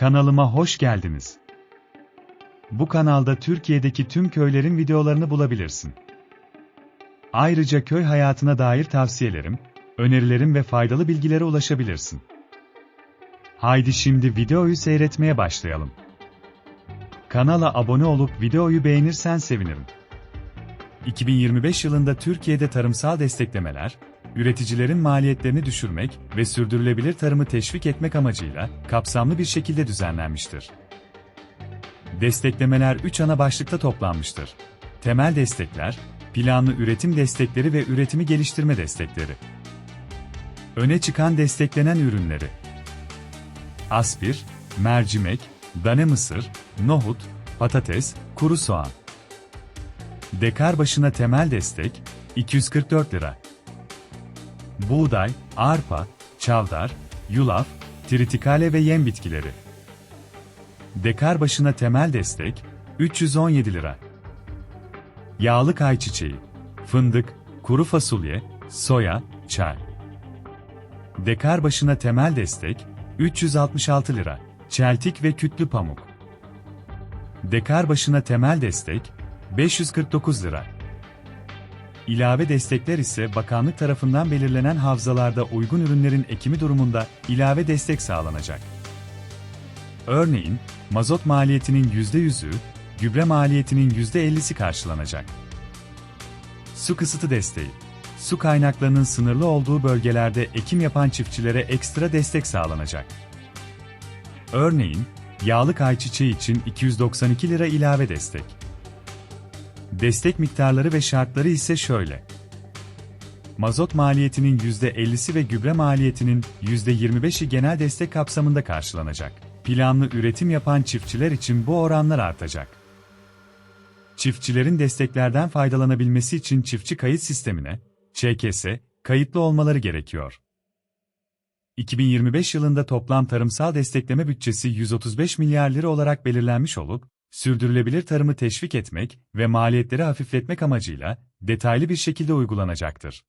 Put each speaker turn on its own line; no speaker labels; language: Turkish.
Kanalıma hoş geldiniz. Bu kanalda Türkiye'deki tüm köylerin videolarını bulabilirsin. Ayrıca köy hayatına dair tavsiyelerim, önerilerim ve faydalı bilgilere ulaşabilirsin. Haydi şimdi videoyu seyretmeye başlayalım. Kanala abone olup videoyu beğenirsen sevinirim. 2025 yılında Türkiye'de tarımsal desteklemeler, üreticilerin maliyetlerini düşürmek ve sürdürülebilir tarımı teşvik etmek amacıyla kapsamlı bir şekilde düzenlenmiştir. Desteklemeler 3 ana başlıkta toplanmıştır. Temel destekler, planlı üretim destekleri ve üretimi geliştirme destekleri. Öne çıkan desteklenen ürünleri. Aspir, mercimek, dane mısır, nohut, patates, kuru soğan. Dekar başına temel destek 244 lira. Buğday, arpa, çavdar, yulaf, tritikale ve yem bitkileri. Dekar başına temel destek 317 lira. Yağlık ayçiçeği, fındık, kuru fasulye, soya, çay. Dekar başına temel destek 366 lira. Çeltik ve kütlü pamuk. Dekar başına temel destek 549 lira. İlave destekler ise bakanlık tarafından belirlenen havzalarda uygun ürünlerin ekimi durumunda ilave destek sağlanacak. Örneğin, mazot maliyetinin %100'ü, gübre maliyetinin %50'si karşılanacak. Su kısıtı desteği. Su kaynaklarının sınırlı olduğu bölgelerde ekim yapan çiftçilere ekstra destek sağlanacak. Örneğin, yağlık ayçiçeği için 292 lira ilave destek. Destek miktarları ve şartları ise şöyle. Mazot maliyetinin %50'si ve gübre maliyetinin %25'i genel destek kapsamında karşılanacak. Planlı üretim yapan çiftçiler için bu oranlar artacak. Çiftçilerin desteklerden faydalanabilmesi için çiftçi kayıt sistemine, ÇKS, kayıtlı olmaları gerekiyor. 2025 yılında toplam tarımsal destekleme bütçesi 135 milyar lira olarak belirlenmiş olup, sürdürülebilir tarımı teşvik etmek ve maliyetleri hafifletmek amacıyla detaylı bir şekilde uygulanacaktır.